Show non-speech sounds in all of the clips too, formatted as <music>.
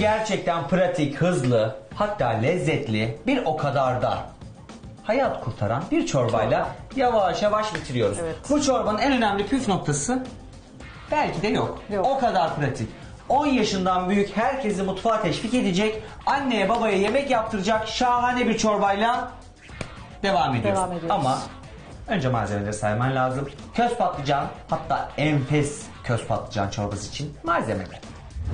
Gerçekten pratik, hızlı, hatta lezzetli, bir o kadar da hayat kurtaran bir çorbayla yavaş yavaş bitiriyoruz. Evet. Bu çorbanın en önemli püf noktası belki de yok. Yok. O kadar pratik. 10 yaşından büyük herkesi mutfağa teşvik edecek, anneye babaya yemek yaptıracak şahane bir çorbayla devam ediyoruz. Devam ediyoruz. Ama önce malzemeleri sayman lazım. Köz patlıcan hatta enfes köz patlıcan çorbası için malzemeler.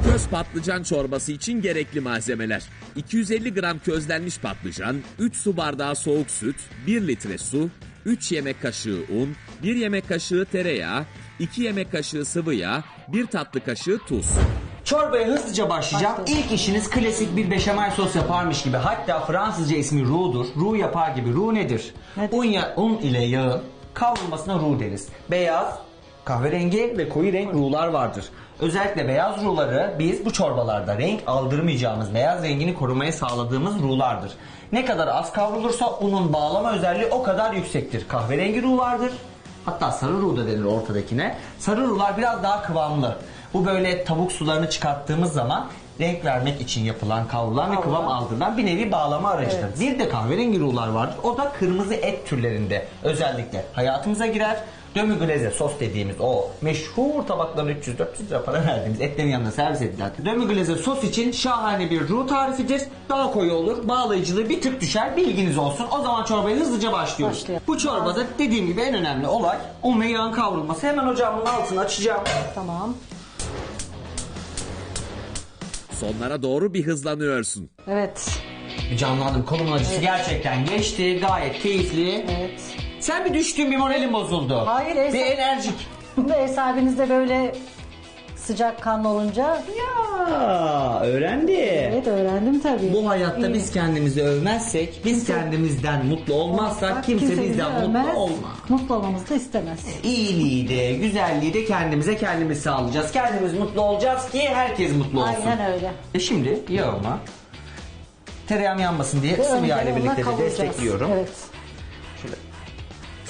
Köz patlıcan çorbası için gerekli malzemeler. 250 gram közlenmiş patlıcan, 3 su bardağı soğuk süt, 1 litre su, 3 yemek kaşığı un, 1 yemek kaşığı tereyağı, 2 yemek kaşığı sıvı yağ, 1 tatlı kaşığı tuz. Çorbaya hızlıca başlayacağım. Başlayalım. İlk işiniz klasik bir beşamel sos yaparmış gibi. Hatta Fransızca ismi roux'dur. Roux yapar gibi. Roux nedir? Nedir? Un, ya, un ile yağın kavrulmasına roux deriz. Beyaz, kahverengi ve koyu renk roux'lar vardır. Özellikle beyaz roux'ları biz bu çorbalarda renk aldırmayacağımız, beyaz rengini korumaya sağladığımız roux'lardır. Ne kadar az kavrulursa unun bağlama özelliği o kadar yüksektir. Kahverengi vardır. Hatta sarı ruh da denir ortadakine. Sarı ruhlar biraz daha kıvamlı. Bu böyle tavuk sularını çıkarttığımız zaman renk vermek için yapılan, kavrulan ve kıvam aldırılan bir nevi bağlama aracıdır. Evet. Bir de kahverengi ruhlar vardır. O da kırmızı et türlerinde özellikle hayatımıza girer. Dömü glaze sos dediğimiz o meşhur tabakların 300-400 lira para verdiğimiz etlerin yanında servis edilen dömü glaze sos için şahane bir ruh tarifidir. Daha koyu olur. Bağlayıcılığı bir tık düşer. Bilginiz olsun. O zaman çorbaya hızlıca başlıyoruz. Başlayalım. Bu çorbada dediğim gibi en önemli olay un ve yağın kavrulması. Hemen ocağımın altını açacağım. Tamam. Sonlara doğru bir hızlanıyorsun. Evet. Bir Canlandım. Kolumun acısı gerçekten geçti. Gayet keyifli. Evet. Sen bir düştün bir moralin bozuldu. Hayır, Bir Esra- enerjik. Ve <laughs> ev sahibiniz de böyle sıcak kanlı olunca Ya öğrendi. evet öğrendim tabii. Bu hayatta İyi. biz kendimizi övmezsek, biz kendimizden mutlu olmazsak kimse, bizi bizden mutlu övmez, olmaz. Mutlu olmamızı da istemez. İyiliği de, güzelliği de kendimize kendimiz sağlayacağız. Kendimiz mutlu olacağız ki herkes mutlu olsun. Aynen öyle. E şimdi yağıma tereyağım yanmasın diye sıvı yağ ile birlikte de destekliyorum. Evet.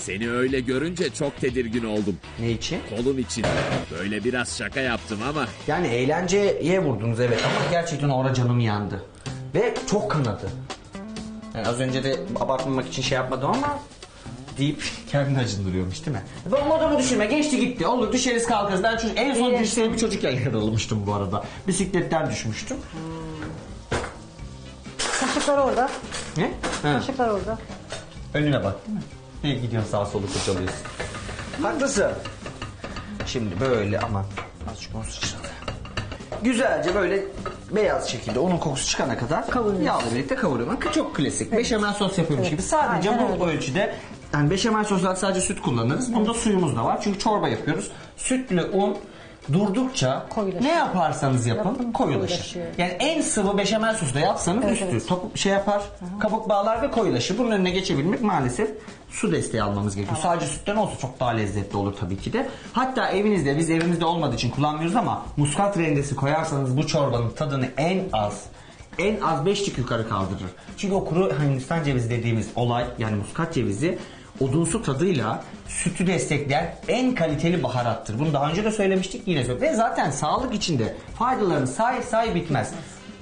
Seni öyle görünce çok tedirgin oldum. Ne için? Kolun için. Böyle biraz şaka yaptım ama Yani eğlenceye vurdunuz evet ama gerçekten orada canım yandı. Ve çok kanadı. Yani az önce de abartmamak için şey yapmadım ama deyip <laughs> kendini acındırıyormuş değil mi? Ben modumu düşürme geçti gitti olur düşeriz kalkarız. Ben çocuk, en son dirseğe bir çocukken yaralamıştım bu arada. Bisikletten düşmüştüm. Kaşıklar orada. Ne? Ha. Kaşıklar orada. Önüne bak değil mi? Ne gidiyorsun sağa sola kurcalıyorsun. Haklısın. Şimdi böyle aman azıcık onu sıçradı. Güzelce böyle beyaz şekilde onun kokusu çıkana kadar Kavuruyoruz. yağla birlikte kavuruyorum. Çok klasik. Beşamel sos yapıyormuş Evet. gibi. Sadece Aynen bu ölçüde yani beşamel soslar sadece süt kullanırız. Bunda suyumuz da var. Çünkü çorba yapıyoruz. Sütle un durdukça Koyulaşıyor. ne yaparsanız yapın, Yapın, koyulaşır. koyulaşıyor. Yani en sıvı beşamel sosu da yapsanız Evet, üstü evet. top, şey yapar, kabuk bağlar ve koyulaşır. Bunun önüne geçebilmek maalesef su desteği almamız gerekiyor. Sadece sütten olsa çok daha lezzetli olur tabii ki de. Hatta evinizde, biz evimizde olmadığı için kullanmıyoruz ama muskat rendesi koyarsanız bu çorbanın tadını en az en az 5 tık yukarı kaldırır. Çünkü o kuru Hindistan cevizi dediğimiz olay yani muskat cevizi odunsu tadıyla sütü destekleyen en kaliteli baharattır. Bunu daha önce de söylemiştik yine söylüyorum. Ve zaten sağlık içinde faydalarını say say bitmez.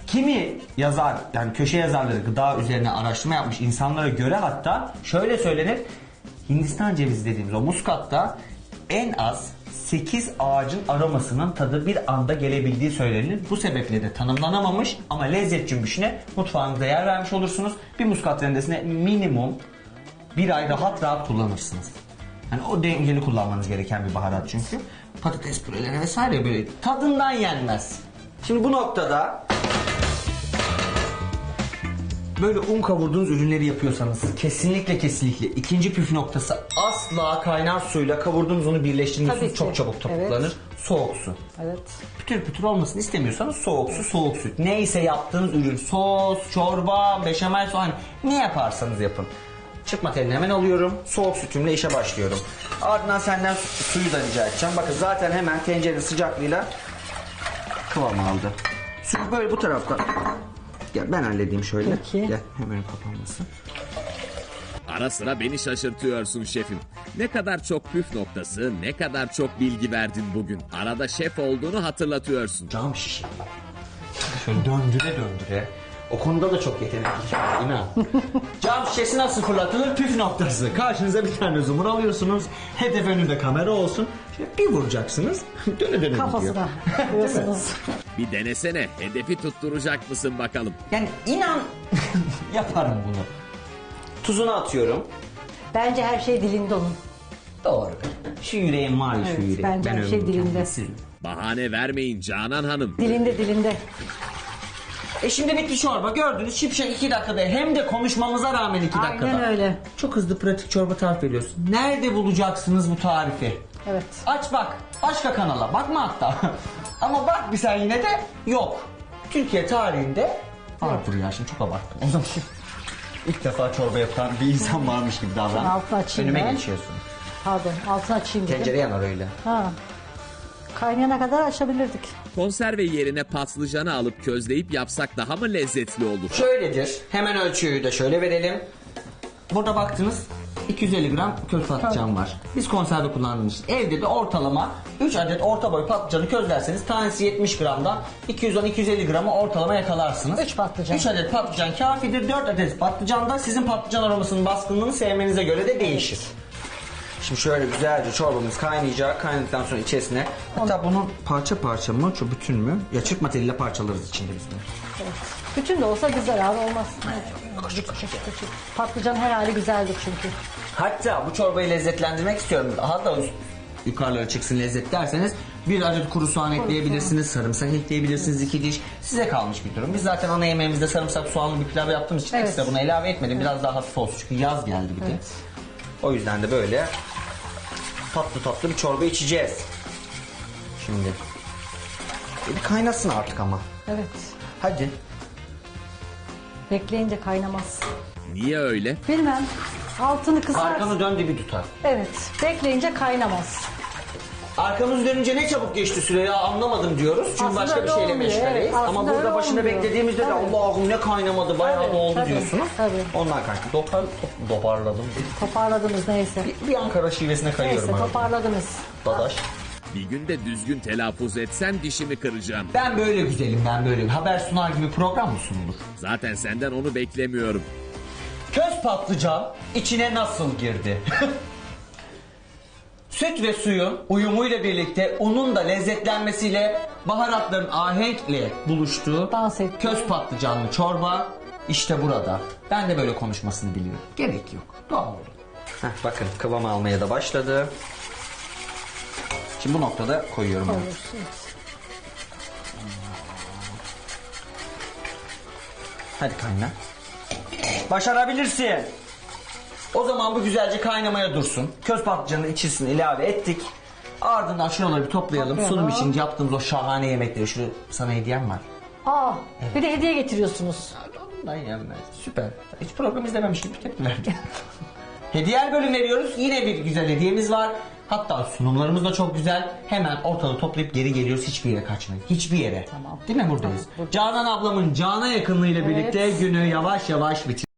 Kimi yazar yani köşe yazarları gıda üzerine araştırma yapmış insanlara göre hatta şöyle söylenir. Hindistan cevizi dediğimiz o muskatta en az 8 ağacın aromasının tadı bir anda gelebildiği söylenir. Bu sebeple de tanımlanamamış ama lezzet cümbüşüne mutfağınızda yer vermiş olursunuz. Bir muskat rendesine minimum bir ay rahat rahat kullanırsınız. Yani o dengeli kullanmanız gereken bir baharat çünkü. Patates püreleri vesaire böyle tadından yenmez. Şimdi bu noktada böyle un kavurduğunuz ürünleri yapıyorsanız kesinlikle kesinlikle ikinci püf noktası asla kaynar suyla kavurduğunuz unu birleştirmiyorsunuz. Çok çabuk topuklanır. Evet. Soğuk su. Evet. Pütür pütür olmasını istemiyorsanız soğuk su, soğuk süt. Neyse yaptığınız ürün sos, çorba, beşamel soğan ne yaparsanız yapın. Çıkma telini hemen alıyorum. Soğuk sütümle işe başlıyorum. Ardından senden su- suyu da rica edeceğim. Bakın zaten hemen tencere sıcaklığıyla kıvam aldı. Suyu böyle bu taraftan. Gel ben halledeyim şöyle. Peki. Gel hemen kapanmasın. ara sıra beni şaşırtıyorsun şefim. Ne kadar çok püf noktası, ne kadar çok bilgi verdin bugün. Arada şef olduğunu hatırlatıyorsun. Cam şişi. Şöyle döndüre döndüre. O konuda da çok yetenekli inan. <laughs> Cam şişesi nasıl fırlatılır? Püf noktası. Karşınıza bir tane zoom'un alıyorsunuz. Hedef önünde kamera olsun. Şöyle bir vuracaksınız. <laughs> döne döne gidiyor. Kafasına vuruyorsunuz. <laughs> Bir denesene. Hedefi tutturacak mısın bakalım. Yani inan yaparım bunu. Tuzunu atıyorum. Bence her şey dilinde onun. Doğru. Şu yüreğim var ya şu Evet, yüreğim. bence her şey ömrüm dilinde. kendisi. Bahane vermeyin Canan Hanım. Dilinde dilinde. E şimdi bitti çorba gördünüz şipşak 2 dakikada hem de konuşmamıza rağmen 2 Aynen dakikada. öyle. Çok hızlı pratik çorba tarif veriyorsun. Nerede bulacaksınız bu tarifi? Evet. Aç bak başka kanala bakma hatta. <laughs> Ama bak bir sen yine de yok. Türkiye tarihinde vardır ya şimdi çok abarttım. O zaman <laughs> ilk defa çorba yapan bir insan varmış gibi davran. Altını açayım Önüme ben. geçiyorsun. Pardon altını açayım dedim. Tencere yanar öyle. Ha. Kaynayana kadar açabilirdik. Konserve yerine patlıcanı alıp közleyip yapsak daha mı lezzetli olur? Şöyledir. Hemen ölçüyü de şöyle verelim. Burada baktınız 250 gram köz patlıcan var. Biz konserve kullandığımız evde de ortalama 3 adet orta boy patlıcanı közlerseniz tanesi 70 gramdan 210-250 gramı ortalama yakalarsınız. Üç patlıcan. 3 adet patlıcan kafidir. 4 adet patlıcan da sizin patlıcan aromasının baskınlığını sevmenize göre de değişir. Şimdi şöyle güzelce çorbamız kaynayacak. Kaynadıktan sonra içerisine hatta bunun parça parça mı, şu bütün mü? Ya çırpma teliyle parçalarız içinde biz bunu. Evet. Bütün de olsa güzel abi olmaz. Küçük küçük küçük. Patlıcan her hali güzeldir çünkü. Hatta bu çorbayı lezzetlendirmek istiyorum. Daha da yukarılara çıksın lezzet derseniz bir adet kuru soğan ekleyebilirsiniz, sarımsak ekleyebilirsiniz iki diş. Size kalmış bir durum. Biz zaten ana yemeğimizde sarımsak soğanlı bir pilav yaptığımız için Evet. ekstra bunu ilave etmedim. Biraz daha hafif olsun çünkü yaz geldi bir de. Evet. O yüzden de böyle tatlı tatlı bir çorba içeceğiz. Şimdi. E bir kaynasın artık ama. Evet. Hadi. Bekleyince kaynamaz. Niye öyle? Bilmem. Altını kısar. Arkanı dön dibi tutar. Evet. Bekleyince kaynamaz. Arkamız dönünce ne çabuk geçti süre ya anlamadım diyoruz. Çünkü Aslında başka bir öyle şeyle olmuyor, meşgaleyiz. evet. Ama Aslında burada öyle başında olmuyor. beklediğimizde de Tabii. Allah'ım ne kaynamadı bayağı Tabii, doldu tabii, diyorsunuz. tabii. Ondan kanka dopar, toparladım. Toparladınız neyse. Bir, bir Ankara şivesine kayıyorum Neyse arada. toparladınız. Dadaş. Bir günde düzgün telaffuz etsen dişimi kıracağım. Ben böyle güzelim ben böyle. Haber sunar gibi program mı sunulur? Zaten senden onu beklemiyorum. Köz patlıcan içine nasıl girdi? <laughs> Süt ve suyun uyumuyla birlikte unun da lezzetlenmesiyle baharatların ahenkle buluştuğu Dans etti. köz patlıcanlı çorba işte burada. Ben de böyle konuşmasını biliyorum. Gerek yok. Doğal olun. Heh, bakın kıvam almaya da başladı. Şimdi bu noktada koyuyorum. onu. Hadi kayna. Başarabilirsin. O zaman bu güzelce kaynamaya dursun. Köz patlıcanın içerisine ilave ettik. Ardından şuraları bir toplayalım. Toplayalım. Sunum için yaptığımız o şahane yemekleri. Şurada sana hediyem var. Aa, bir de hediye getiriyorsunuz. Ondan yenmez. Süper. Hiç program izlememiş gibi tepki verdim. <laughs> Hediyeler bölüm veriyoruz. Yine bir güzel hediyemiz var. Hatta sunumlarımız da çok güzel. Hemen ortalığı toplayıp geri geliyoruz. Hiçbir yere kaçmayın. Hiçbir yere. Tamam. Değil mi buradayız? Canan ablamın cana yakınlığıyla birlikte günü yavaş yavaş bitiriyoruz.